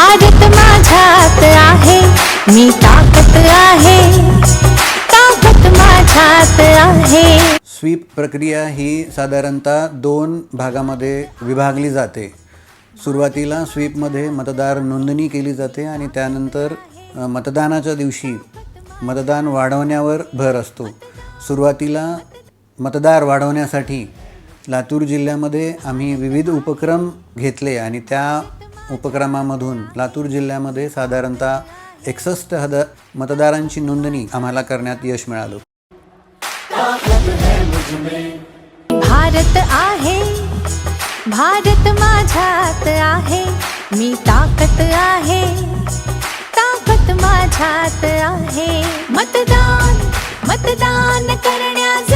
भारत माझ्यात आहे. मी ताकद आहे. ताकद माझ्यात आहे. स्वीप प्रक्रिया ही साधारणतः दोन भागामध्ये विभागली जाते. सुरुवातीला स्वीपमध्ये मतदार नोंदणी केली जाते आणि त्यानंतर मतदानाच्या दिवशी मतदान वाढवण्यावर भर असतो. सुरुवातीला मतदार वाढवण्यासाठी लातूर जिल्ह्यामध्ये आम्ही विविध उपक्रम घेतले आणि त्या उपक्रमामधून लातूर जिल्ह्यामध्ये साधारणतः एकसष्ट हद मतदारांची नोंदणी आम्हाला करण्यात यश मिळालं. भारत आहे. भारत माझ्यात आहे. मी ताकत आहे. ताकत माझ्यात आहे. मतदान मतदान करण्यास